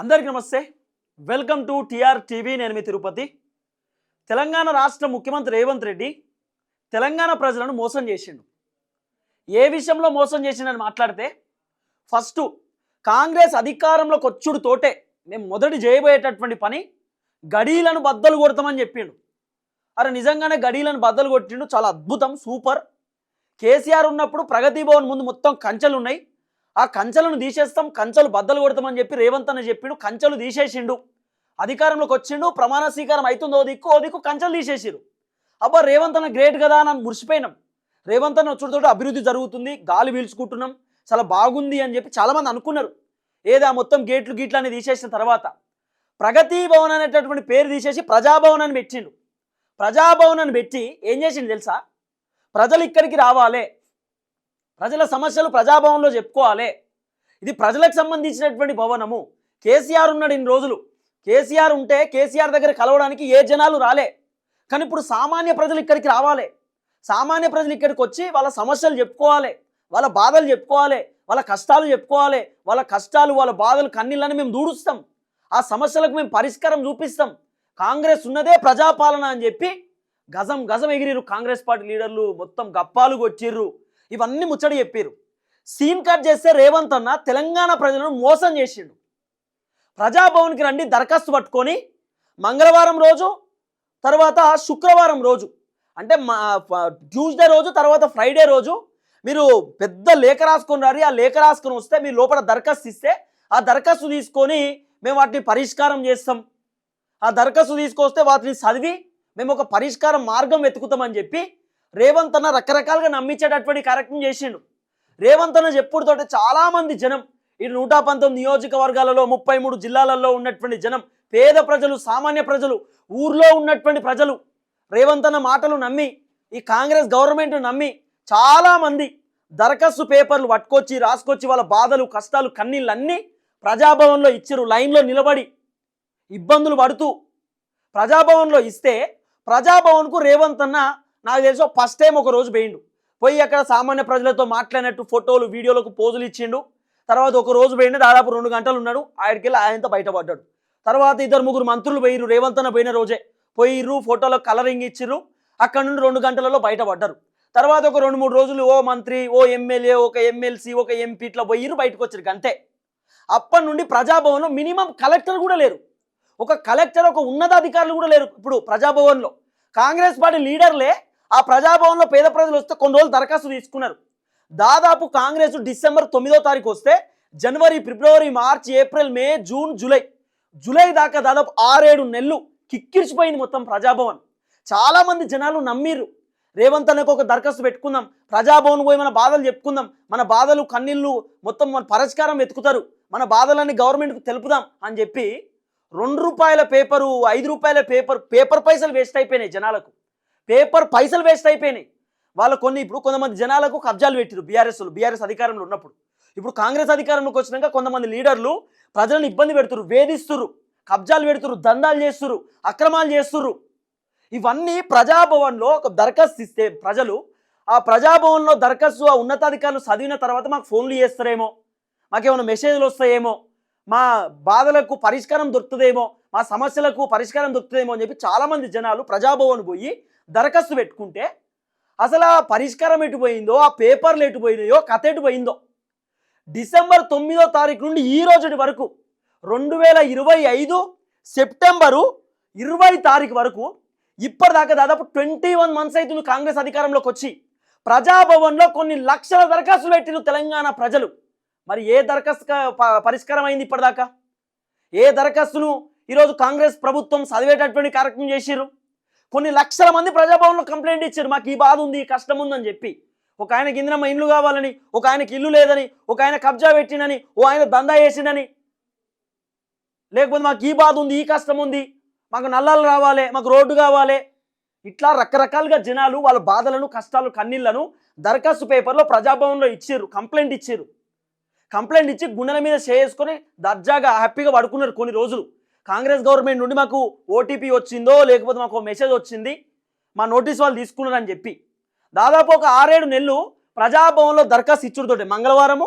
అందరికీ నమస్తే. Welcome to TR TV. నేను మీ తిరుపతి. తెలంగాణ రాష్ట్ర ముఖ్యమంత్రి రేవంత్ రెడ్డి తెలంగాణ ప్రజలను మోసం చేసిండు. ఏ విషయంలో మోసం చేసిండని మాట్లాడితే ఫస్ట్ కాంగ్రెస్ అధికారంలోకి వచ్చుడు తోటే మేము మొదటి చేయబోయేటటువంటి పని గడీలను బద్దలు కొడతామని చెప్పిండు. అరే నిజంగానే గడీలను బద్దలు కొట్టిండు. చాలా అద్భుతం సూపర్. కేసీఆర్ ఉన్నప్పుడు ప్రగతి భవన్ ముందు మొత్తం కంచెలు ఉన్నాయి ఆ కంచెలను తీసేస్తాం కంచెలు బద్దలు కొడతామని చెప్పి రేవంత్ అని చెప్పిండు కంచెలు తీసేసిండు. అధికారంలోకి వచ్చిండు ప్రమాణ స్వీకారం అవుతుందో ఓ దిక్కు ఓ దిక్కు కంచెలు తీసేసిరు అబ్బా రేవంత్ అన్న గ్రేట్ కదా అని మురిసిపోయినాం. రేవంత్ అన్న వచ్చుడుతో అభివృద్ధి జరుగుతుంది గాలి పీల్చుకుంటున్నాం చాలా బాగుంది అని చెప్పి చాలామంది అనుకున్నారు. ఏదా మొత్తం గేట్లు గీట్లు అని తీసేసిన తర్వాత. ప్రగతి భవన్ అనేటటువంటి పేరు తీసేసి ప్రజాభవన్ అని పెట్టిండు. ప్రజాభవన్ అని పెట్టి ఏం చేసిండు తెలుసా? ప్రజలు ఇక్కడికి రావాలే ప్రజల సమస్యలు ప్రజాభవన్లో చెప్పుకోవాలి. ఇది ప్రజలకు సంబంధించినటువంటి భవనము. కేసీఆర్ ఉన్నాడు ఇన్ని రోజులు. కేసీఆర్ ఉంటే కేసీఆర్ దగ్గర కలవడానికి ఏ జనాలు రాలే. కానీ ఇప్పుడు సామాన్య ప్రజలు ఇక్కడికి రావాలి. సామాన్య ప్రజలు ఇక్కడికి వచ్చి వాళ్ళ సమస్యలు చెప్పుకోవాలి. వాళ్ళ బాధలు చెప్పుకోవాలి. వాళ్ళ కష్టాలు చెప్పుకోవాలి. వాళ్ళ కష్టాలు వాళ్ళ బాధలు కన్నీళ్ళని మేము దూడుస్తాం ఆ సమస్యలకు మేము పరిష్కారం చూపిస్తాం. కాంగ్రెస్ ఉన్నదే ప్రజాపాలన అని చెప్పి గజం గజం ఎగిరిరు కాంగ్రెస్ పార్టీ లీడర్లు. మొత్తం గప్పాలు కొచ్చిర్రు ఇవన్నీ ముచ్చట చెప్పారు సీన్ కట్ చేస్తే రేవంత్ అన్న తెలంగాణ ప్రజలను మోసం చేసిండు. ప్రజాభవన్కి రండి దరఖాస్తు పట్టుకొని మంగళవారం రోజు తర్వాత శుక్రవారం రోజు అంటే ట్యూస్డే రోజు తర్వాత ఫ్రైడే రోజు మీరు పెద్ద లేఖ రాసుకొని రారి ఆ లేఖ రాసుకొని వస్తే మీరు లోపల దరఖాస్తు ఇస్తే ఆ దరఖాస్తు తీసుకొని మేము వాటిని పరిష్కారం చేస్తాం. ఆ దరఖాస్తు తీసుకొస్తే వాటిని చదివి మేము ఒక పరిష్కారం మార్గం వెతుకుతామని చెప్పి రేవంత్ అన్న రకరకాలుగా నమ్మించేటటువంటి కార్యక్రమం చేసిండు. రేవంత్ అన్న చెప్పుడుతోటి చాలామంది జనం ఈ నూట పంతొమ్మిది నియోజకవర్గాలలో ముప్పై మూడు జిల్లాలలో ఉన్నటువంటి జనం పేద ప్రజలు సామాన్య ప్రజలు ఊర్లో ఉన్నటువంటి ప్రజలు రేవంత్ అన్న మాటలు నమ్మి ఈ కాంగ్రెస్ గవర్నమెంట్ నమ్మి చాలామంది దరఖాస్తు పేపర్లు పట్టుకొచ్చి రాసుకొచ్చి వాళ్ళ బాధలు కష్టాలు కన్నీళ్ళు అన్నీ ప్రజాభవన్లో ఇచ్చిరు లైన్లో నిలబడి ఇబ్బందులు పడుతూ ప్రజాభవన్లో ఇస్తే ప్రజాభవన్కు రేవంత్ అన్న నాకు తెలిసి ఫస్ట్ టైం ఒక రోజు పోయిండు. పోయి అక్కడ సామాన్య ప్రజలతో మాట్లాడినట్టు ఫోటోలు వీడియోలకు పోజులు ఇచ్చిండు. తర్వాత ఒక రోజు పోయిండు దాదాపు రెండు గంటలు ఉన్నాడు. ఆయనకెళ్ళి ఆయనతో బయటపడ్డాడు. తర్వాత ఇద్దరు ముగ్గురు మంత్రులు పోయిర్రు రేవంత్ అన్న పోయిన రోజే. పోయిర్రు ఫోటోలో కలరింగ్ ఇచ్చిర్రు అక్కడ నుండి రెండు గంటలలో బయటపడ్డారు. తర్వాత ఒక రెండు మూడు రోజులు ఓ మంత్రి ఓ ఎమ్మెల్యే ఒక ఎమ్మెల్సీ ఒక ఎంపీ ఇట్లా పోయిర్రు బయటకు వచ్చారు అంతే అప్పటి నుండి ప్రజాభవన్లో మినిమం కలెక్టర్ కూడా లేరు. ఒక కలెక్టర్ ఒక ఉన్నతాధికారులు కూడా లేరు ఇప్పుడు ప్రజాభవన్లో. కాంగ్రెస్ పార్టీ లీడర్లే ఆ ప్రజాభవన్లో పేద ప్రజలు వస్తే కొన్ని రోజులు దరఖాస్తు తీసుకున్నారు. దాదాపు కాంగ్రెస్ డిసెంబర్ తొమ్మిదో తారీఖు వస్తే జనవరి ఫిబ్రవరి March April May June July July దాకా దాదాపు ఆరేడు నెలలు కిక్కిరిచిపోయింది మొత్తం ప్రజాభవన్. చాలా మంది జనాలు నమ్మిర్రు. రేవంత్ అనేక ఒక దరఖాస్తు పెట్టుకుందాం ప్రజాభవన్ పోయి మన బాధలు చెప్పుకుందాం మన బాధలు కన్నీళ్ళు మొత్తం మన పరిష్కారం వెతుకుతారు మన బాధలన్నీ గవర్నమెంట్కు తెలుపుదాం అని చెప్పి రెండు రూపాయల పేపరు ఐదు రూపాయల పేపర్ పేపర్ పైసలు వేస్ట్ అయిపోయినాయి జనాలకు. పేపర్ పైసలు వేస్ట్ అయిపోయినాయి. వాళ్ళు కొన్ని ఇప్పుడు కొంతమంది జనాలకు కబ్జాలు పెట్టారు బీఆర్ఎస్లు బీఆర్ఎస్ అధికారంలో ఉన్నప్పుడు. ఇప్పుడు కాంగ్రెస్ అధికారంలోకి వచ్చినాక కొంతమంది లీడర్లు ప్రజలను ఇబ్బంది పెడుతురు వేధిస్తురు కబ్జాలు పెడుతురు దందాలు చేస్తురు అక్రమాలు చేస్తురు ఇవన్నీ ప్రజాభవన్లో ఒక దరఖాస్తు ఇస్తే ప్రజలు ఆ ప్రజాభవన్లో దరఖాస్తు ఆ ఉన్నతాధికారులు చదివిన తర్వాత మాకు ఫోన్లు చేస్తారేమో మాకేమైనా మెసేజ్లు వస్తాయేమో మా బాధలకు పరిష్కారం దొరుకుతుందేమో మా సమస్యలకు పరిష్కారం దొరుకుతుందేమో అని చెప్పి చాలామంది జనాలు ప్రజాభవన్ పోయి దరఖాస్తు పెట్టుకుంటే అసలు ఆ పరిష్కారం ఎటు పోయిందో ఆ పేపర్లు ఎటుపోయినాయో కథ ఎటు పోయిందో. డిసెంబర్ తొమ్మిదో తారీఖు నుండి ఈ రోజుటి వరకు రెండు వేల ఇరవై ఐదు సెప్టెంబరు ఇరవై తారీఖు వరకు ఇప్పటిదాకా దాదాపు ట్వంటీ వన్ మంత్స్ అవుతుంది కాంగ్రెస్ అధికారంలోకి వచ్చి. ప్రజాభవన్లో కొన్ని లక్షల దరఖాస్తులు పెట్టిన తెలంగాణ ప్రజలు. మరి ఏ దరఖాస్తు పరిష్కారం అయింది ఇప్పటిదాకా? ఏ దరఖాస్తును ఈరోజు కాంగ్రెస్ ప్రభుత్వం చదివేటటువంటి కార్యక్రమం చేసిర్రు? కొన్ని లక్షల మంది ప్రజాభవన్లో కంప్లైంట్ ఇచ్చారు. మాకు ఈ బాధ ఉంది ఈ కష్టం ఉందని చెప్పి. ఒక ఆయనకి ఇందిరమ్మ ఇండ్లు కావాలని ఒక ఆయనకి ఇల్లు లేదని ఒక ఆయన కబ్జా పెట్టినని ఓ ఆయన దందా వేసిండని. లేకపోతే మాకు ఈ బాధ ఉంది ఈ కష్టం ఉంది. మాకు నల్లాలు రావాలి మాకు రోడ్డు కావాలి. ఇట్లా రకరకాలుగా జనాలు వాళ్ళ బాధలను కష్టాలు కన్నీళ్ళను దరఖాస్తు పేపర్లో ప్రజాభవన్లో ఇచ్చారు కంప్లైంట్ ఇచ్చారు. కంప్లైంట్ ఇచ్చి గుండెల మీద చేసుకొని దర్జాగా హ్యాపీగా పడుకున్నారు కొన్ని రోజులు. కాంగ్రెస్ గవర్నమెంట్ నుండి మాకు ఓటీపీ వచ్చిందో లేకపోతే మాకు మెసేజ్ వచ్చింది మా నోటీస్ వాళ్ళు తీసుకున్నారని చెప్పి. దాదాపు ఒక ఆరేడు నెలలు ప్రజాభవన్లో దరఖాస్తు ఇచ్చుడుతోటి మంగళవారము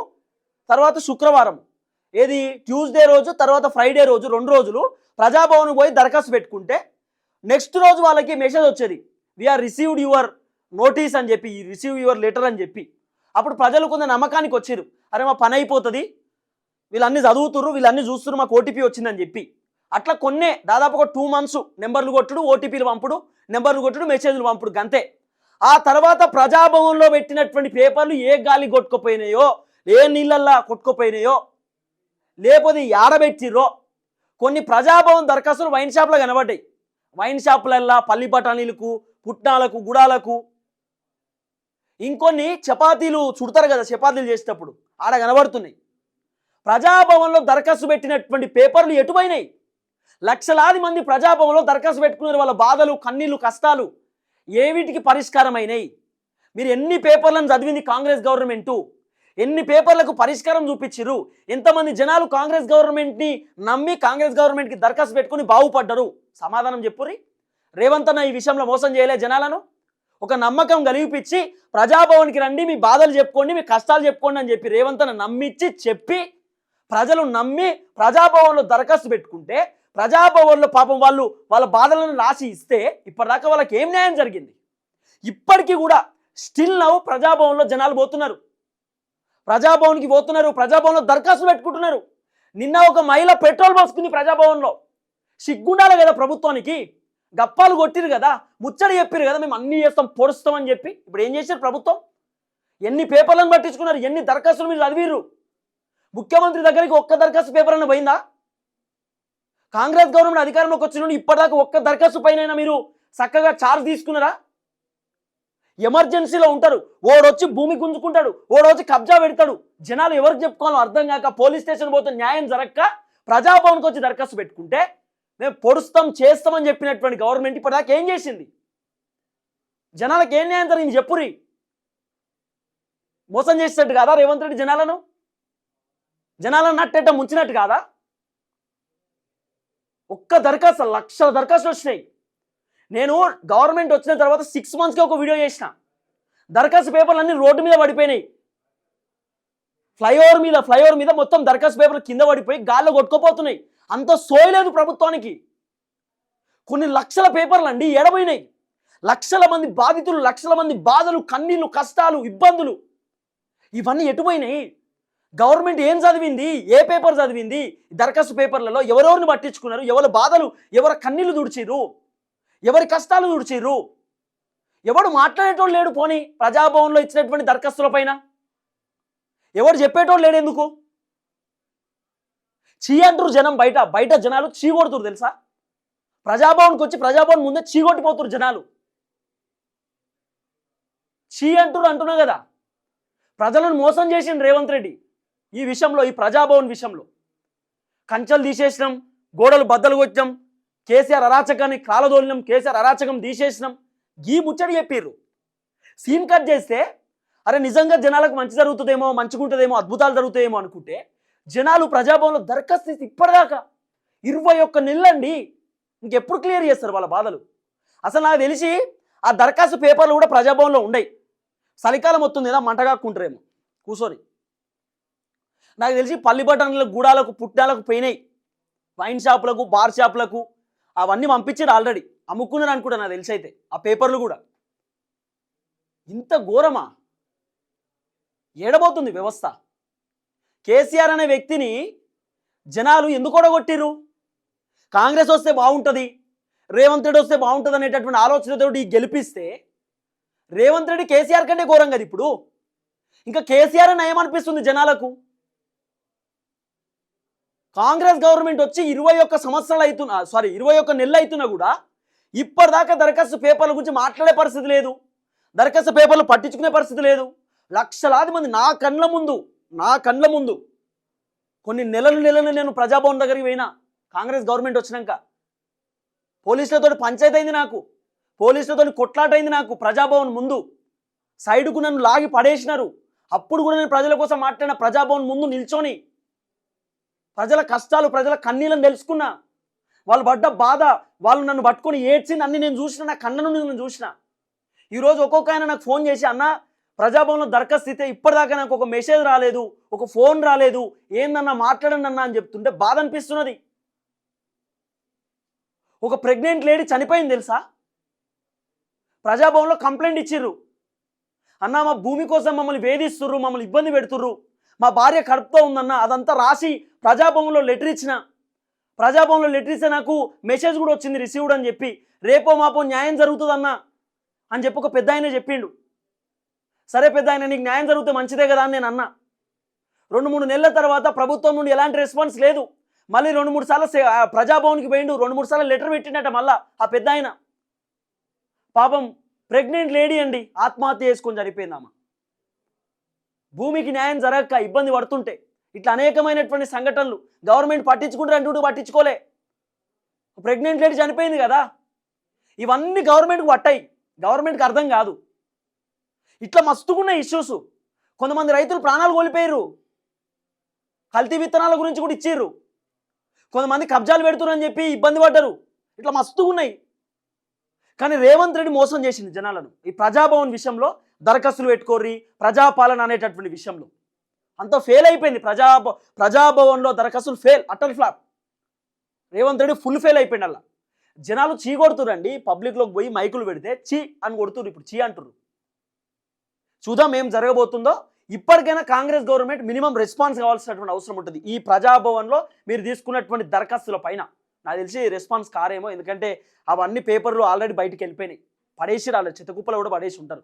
తర్వాత శుక్రవారం ఏది? ట్యూస్డే రోజు తర్వాత ఫ్రైడే రోజు రెండు రోజులు ప్రజాభవన్ పోయి దరఖాస్తు పెట్టుకుంటే నెక్స్ట్ రోజు వాళ్ళకి మెసేజ్ వచ్చేది వీఆర్ రిసీవ్డ్ యువర్ నోటీస్ అని చెప్పి రిసీవ్ యువర్ లెటర్ అని చెప్పి. అప్పుడు ప్రజలు కొంత నమ్మకానికి వచ్చారు అరే మా పని అయిపోతుంది వీళ్ళన్నీ చదువుతుర్రు వీళ్ళన్నీ చూస్తున్నారు మాకు ఓటీపీ వచ్చిందని చెప్పి. అట్లా కొన్నే దాదాపు ఒక టూ మంత్స్ నెంబర్లు కొట్టుడు ఓటీపీలు పంపుడు నెంబర్లు కొట్టుడు మెసేజ్లు పంపుడు గంతే. ఆ తర్వాత ప్రజాభవన్లో పెట్టినటువంటి పేపర్లు ఏ గాలి కొట్టుకుపోయినాయో ఏ నీళ్ళల్లా కొట్టుకుపోయినాయో లేకపోతే ఆడబెట్టిర్రో కొన్ని ప్రజాభవన్ దరఖాస్తులు వైన్ షాప్లో కనబడ్డాయి. వైన్ షాపులల్లా పల్లి బఠానీలకు పుట్నాలకు గుడాలకు. ఇంకొన్ని చపాతీలు చుడతారు కదా చపాతీలు చేసేటప్పుడు ఆడ కనబడుతున్నాయి. ప్రజాభవన్లో దరఖాస్తు పెట్టినటువంటి పేపర్లు ఎటుపోయినాయి లక్షలాది మంది ప్రజాభవన్లో దరఖాస్తు పెట్టుకున్నారు. వాళ్ళ బాధలు కన్నీళ్ళు కష్టాలు ఏ వీటికి పరిష్కారం అయినాయి మీరు ఎన్ని పేపర్లను చదివింది కాంగ్రెస్ గవర్నమెంటు? ఎన్ని పేపర్లకు పరిష్కారం చూపించిర్రు? ఎంతమంది జనాలు కాంగ్రెస్ గవర్నమెంట్ని నమ్మి కాంగ్రెస్ గవర్నమెంట్కి దరఖాస్తు పెట్టుకుని బాగుపడ్డరు? సమాధానం చెప్పుర్రి. రేవంత్ అన్న ఈ విషయంలో మోసం చేయలే జనాలను. ఒక నమ్మకం కలిగిపించి ప్రజాభవన్కి రండి మీ బాధలు చెప్పుకోండి మీ కష్టాలు చెప్పుకోండి అని చెప్పి రేవంత్ అన్న నమ్మించి చెప్పి ప్రజలు నమ్మి ప్రజాభవన్లో దరఖాస్తు పెట్టుకుంటే ప్రజాభవన్లో పాపం వాళ్ళు వాళ్ళ బాధలను రాసి ఇస్తే ఇప్పటిదాకా వాళ్ళకి ఏం న్యాయం జరిగింది? ఇప్పటికీ కూడా స్టిల్ నవ్వు ప్రజాభవన్లో జనాలు పోతున్నారు. ప్రజాభవన్కి పోతున్నారు ప్రజాభవన్లో దరఖాస్తు పెట్టుకుంటున్నారు. నిన్న ఒక మహిళ పెట్రోల్ పోసుకుంది ప్రజాభవన్లో. సిగ్గుండాలి కదా ప్రభుత్వానికి. గప్పాలు కొట్టిరు కదా ముచ్చడి చెప్పారు కదా మేము అన్ని చేస్తాం పొడుస్తామని చెప్పి. ఇప్పుడు ఏం చేశారు ప్రభుత్వం? ఎన్ని పేపర్లను పట్టించుకున్నారు? ఎన్ని దరఖాస్తులు మీరు చదివిర్రు? ముఖ్యమంత్రి దగ్గరికి ఒక్క దరఖాస్తు పేపర్ అన్న పోయిందా? కాంగ్రెస్ గవర్నమెంట్ అధికారంలోకి వచ్చిన నుండి ఇప్పటిదాకా ఒక్క దరఖాస్తు పైన మీరు చక్కగా చార్జ్ తీసుకున్నారా? ఎమర్జెన్సీలో ఉంటారు. ఓడొచ్చి భూమి గుంజుకుంటాడు. ఓడొచ్చి కబ్జా పెడతాడు. జనాలు ఎవరికి చెప్పుకోవాలో అర్థం కాక పోలీస్ స్టేషన్ పోతే న్యాయం జరగక ప్రజాభవన్కి వచ్చి దరఖాస్తు పెట్టుకుంటే మేము పొడుస్తాం చేస్తామని చెప్పినటువంటి గవర్నమెంట్ ఇప్పటిదాకా ఏం చేసింది? జనాలకు ఏం న్యాయం జరిగింది చెప్పురి మోసం చేసినట్టు కాదా రేవంత్ రెడ్డి జనాలను? జనాలను నట్టేట ముంచినట్టు కాదా? ఒక్క దరఖాస్తు లక్షల దరఖాస్తులు వచ్చినాయి. నేను గవర్నమెంట్ వచ్చిన తర్వాత సిక్స్ మంత్స్కి ఒక వీడియో చేసిన. దరఖాస్తు పేపర్లు అన్నీ రోడ్డు మీద పడిపోయినాయి. ఫ్లైఓవర్ మీద ఫ్లైఓవర్ మీద మొత్తం దరఖాస్తు పేపర్లు కింద పడిపోయి గాల్లో కొట్టుకోపోతున్నాయి. అంత సోయలేదు ప్రభుత్వానికి. కొన్ని లక్షల పేపర్లు అండి ఎడబోయినాయి లక్షల మంది బాధితులు లక్షల మంది బాధలు కన్నీళ్ళు కష్టాలు ఇబ్బందులు. ఇవన్నీ ఎటుపోయినాయి గవర్నమెంట్ ఏం చదివింది? ఏ పేపర్ చదివింది? దరఖాస్తు పేపర్లలో ఎవరెవరిని పట్టించుకున్నారు? ఎవరి బాధలు? ఎవరి కన్నీళ్ళు దుడిచిరు ఎవరి కష్టాలు దుడిచిరు ఎవడు మాట్లాడేటోడు లేడు పోనీ ప్రజాభవన్లో ఇచ్చినటువంటి దరఖాస్తుల పైన? ఎవడు చెప్పేటోడు లేడు ఎందుకు? చీ అంటారు జనం బయట బయట జనాలు చీగొడుతురు తెలుసా? ప్రజాభవన్కి వచ్చి ప్రజాభవన్ ముందే చీగొట్టిపోతురు జనాలు. చీ అంటారు అంటున్నా కదా. ప్రజలను మోసం చేసిన రేవంత్ రెడ్డి. ఈ విషయంలో ఈ ప్రజాభవన్ విషయంలో కంచెలు తీసేసినాం గోడలు బద్దలు కొట్టినాం కేసీఆర్ అరాచకాన్ని కాలదోలినాం కేసీఆర్ అరాచకం తీసేసినాం. గీ ముచ్చడి చెప్పిర్రు. సీన్ కట్ చేస్తే అరే నిజంగా జనాలకు మంచి జరుగుతుందేమో మంచిగుంటుందేమో అద్భుతాలు జరుగుతాయేమో అనుకుంటే జనాలు ప్రజాభవన్లో దరఖాస్తు ఇప్పటిదాకా ఇరవై ఒక్క నెలలండి ఇంకెప్పుడు క్లియర్ చేస్తారు వాళ్ళ బాధలు. అసలు నాకు తెలిసి ఆ దరఖాస్తు పేపర్లు కూడా ప్రజాభవన్లో ఉండయి. చలికాలం వస్తుంది కదా మంటగాక్కుంటారేమో కూర్చొని నాకు తెలిసి పల్లి బటన్లకు గూడాలకు పుట్టాలకు పోయినాయి. వైన్ షాపులకు బార్ షాపులకు. అవన్నీ పంపించాడు ఆల్రెడీ. అమ్ముకున్నాడు అనుకుంటా నాకు తెలిసి అయితే. ఆ పేపర్లు కూడా. ఇంత ఘోరమా? ఏడబోతుంది వ్యవస్థ. కేసీఆర్ అనే వ్యక్తిని జనాలు ఎందుకు ఓడగొట్టిర్రు? కాంగ్రెస్ వస్తే బాగుంటుంది. రేవంత్ రెడ్డి వస్తే బాగుంటుంది అనేటటువంటి ఆలోచనతోటి గెలిపిస్తే రేవంత్ రెడ్డి కేసీఆర్ కంటే ఘోరం కదా ఇప్పుడు. ఇంకా కేసీఆర్ అని ఏమనిపిస్తుంది జనాలకు. కాంగ్రెస్ గవర్నమెంట్ వచ్చి ఇరవై ఒక్క సంవత్సరాలు అవుతున్నా సారీ ఇరవై ఒక్క నెలలు అవుతున్నా కూడా ఇప్పటిదాకా దరఖాస్తు పేపర్ల గురించి మాట్లాడే పరిస్థితి లేదు. దరఖాస్తు పేపర్లు పట్టించుకునే పరిస్థితి లేదు. లక్షలాది మంది నా కళ్ళ ముందు నా కళ్ళ ముందు కొన్ని నెలలు నెలలు నేను ప్రజాభవన్ దగ్గరికి పోయినా కాంగ్రెస్ గవర్నమెంట్ వచ్చినాక. పోలీసులతో పంచాయతీ అయింది నాకు. పోలీసులతో కొట్లాట అయింది నాకు ప్రజాభవన్ ముందు. సైడ్కు నన్ను లాగి పడేసినారు. అప్పుడు కూడా నేను ప్రజల కోసం మాట్లాడిన ప్రజాభవన్ ముందు నిల్చొని ప్రజల కష్టాలు ప్రజల కన్నీళ్ళని తెలుసుకున్నా. వాళ్ళు పడ్డ బాధ వాళ్ళు నన్ను పట్టుకొని ఏడ్చింది అన్ని నేను చూసిన నా కన్న నుండి నేను చూసిన. ఈరోజు ఒక్కొక్క ఆయన నాకు ఫోన్ చేసి అన్న ప్రజాభవన్లో దరఖాస్తు ఇస్తే ఇప్పటిదాకా నాకు ఒక మెసేజ్ రాలేదు ఒక ఫోన్ రాలేదు ఏందన్నా మాట్లాడండి అన్నా అని చెప్తుంటే బాధ అనిపిస్తున్నది. ఒక ప్రెగ్నెంట్ లేడీ చనిపోయింది తెలుసా? ప్రజాభవన్లో కంప్లైంట్ ఇచ్చిర్రు. అన్న మా భూమి కోసం మమ్మల్ని వేధిస్తుర్రు మమ్మల్ని ఇబ్బంది పెడుతుర్రు. మా భార్య కడుపుతో ఉందన్న అదంతా రాసి ప్రజాభవన్లో లెటర్ ఇచ్చిన. ప్రజాభవన్లో లెటర్ ఇస్తే నాకు మెసేజ్ కూడా వచ్చింది రిసీవ్డ్ అని చెప్పి. రేపో మాపో న్యాయం జరుగుతుందన్న అని చెప్పి ఒక పెద్ద ఆయన చెప్పిండు. సరే పెద్ద ఆయన నీకు న్యాయం జరిగితే మంచిదే కదా అని నేను అన్నా. రెండు మూడు నెలల తర్వాత ప్రభుత్వం నుండి ఎలాంటి రెస్పాన్స్ లేదు. మళ్ళీ రెండు మూడు సార్లు ప్రజాభవన్కి పోయిండు రెండు మూడు సార్లు లెటర్ పెట్టిండట మళ్ళా ఆ పెద్ద ఆయన. పాపం ప్రెగ్నెంట్ లేడీ అండి ఆత్మహత్య చేసుకొని చనిపోయింది భూమికి న్యాయం జరగక ఇబ్బంది పడుతుంటే ఇట్లా అనేకమైనటువంటి సంఘటనలు గవర్నమెంట్ పట్టించుకుంటారు అంటూ పట్టించుకోలే. ప్రెగ్నెంట్ లేడీ చనిపోయింది కదా. ఇవన్నీ గవర్నమెంట్కి పట్టాయి. గవర్నమెంట్కి అర్థం కాదు. ఇట్లా మస్తుకున్న ఇష్యూస్. కొంతమంది రైతులు ప్రాణాలు కోల్పోయారు కల్తీ విత్తనాల గురించి కూడా ఇచ్చిర్రు. కొంతమంది కబ్జాలు పెడుతున్నారని చెప్పి ఇబ్బంది పడ్డారు. ఇట్లా మస్తుగున్నాయి కానీ రేవంత్ రెడ్డి మోసం చేసింది జనాలను. ఈ ప్రజాభవన్ విషయంలో దరఖాస్తులు పెట్టుకోర్రి ప్రజాపాలన అనేటటువంటి విషయంలో. అంత ఫెయిల్ అయిపోయింది. ప్రజా ప్రజాభవన్లో దరఖాస్తులు fail utter flop. Revanth Reddy full fail అయిపోయింది అలా జనాలు చీ కొడుతురండి పబ్లిక్లోకి పోయి మైకులు పెడితే చీ అని కొడుతురు ఇప్పుడు చీ అంటుర్రు. చూద్దాం ఏం జరగబోతుందో. ఇప్పటికైనా కాంగ్రెస్ గవర్నమెంట్ మినిమం రెస్పాన్స్ కావాల్సినటువంటి అవసరం ఉంటుంది. ఈ ప్రజాభవన్లో మీరు తీసుకున్నటువంటి దరఖాస్తుల పైన. నాకు తెలిసి రెస్పాన్స్ కారేమో ఎందుకంటే అవన్నీ పేపర్లు ఆల్రెడీ బయటికి వెళ్ళిపోయినాయి. పడేసి రాలేదు చిత్తకుప్పలు కూడా పడేసి ఉంటారు.